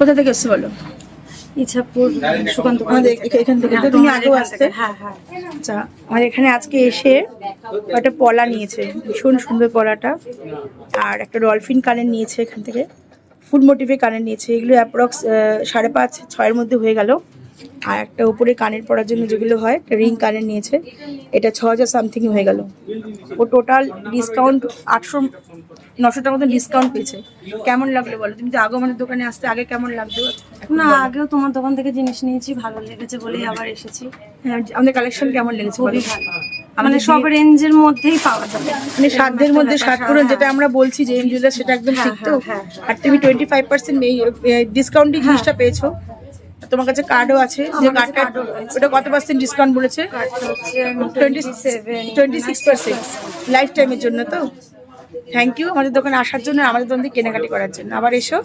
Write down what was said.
কোথা থেকে এসছো বলো? ইচ্ছাপুর সুকান্ত আমাদের এখান থেকে। তো তুমি আগেও আসতে? হ্যাঁ হ্যাঁ। আচ্ছা আমাদের এখানে আজকে এসে একটা পলা নিয়েছে। ভীষণ সুন্দর পলাটা। আর একটা ডলফিন কানের নিয়েছে এখান থেকে। ফুল মোটিভে কানের নিয়েছে। এগুলো অ্যাপ্রক্স সাড়ে পাঁচ ছয়ের মধ্যে হয়ে গেল। আর একটা উপরে কানের পরার জন্য যেগুলো হয় একটা রিং কানের নিয়েছে। এটা ছ হাজার সামথিং হয়ে গেল। ও টোটাল ডিসকাউন্ট আটশো নশো টাকা মতো ডিসকাউন্ট পেয়েছে। কেমন লাগল বলো? তুমি তো আগে আমাদের দোকানে আসতে আগে কেমন এখন না আগেও তোমার দোকান থেকে জিনিস নিয়েছি ভালো লেগেছে বলেই আবার এসেছি। হ্যাঁ, আমাদের কালেকশন কেমন লেগেছে খুবই ভালো। মানে সব রেঞ্জের মধ্যেই পাওয়া যাবে মানে সাধ্যের মধ্যে ষাট করে হ্যাঁ, যেটা আমরা বলছি যে এম জুয়েলার সেটা একদম হ্যাঁ, ঠিক তো। হ্যাঁ, হ্যাঁ, আর তুমি টোয়েন্টি ফাইভ পার্সেন্ট ডিসকাউন্টিং হ্যাঁ। জিনিসটা পেয়েছ। তোমার কাছে কার্ডও আছে যে কার্ডটা। ওটা কত পার্সেন্ট ডিসকাউন্ট বলেছে? Twenty twenty six percent life টাইমের জন্য তো। থ্যাংক ইউ আমাদের দোকানে আসার জন্য আমাদের দোকান থেকে কেনাকাটি করার জন্য। আবার এসো।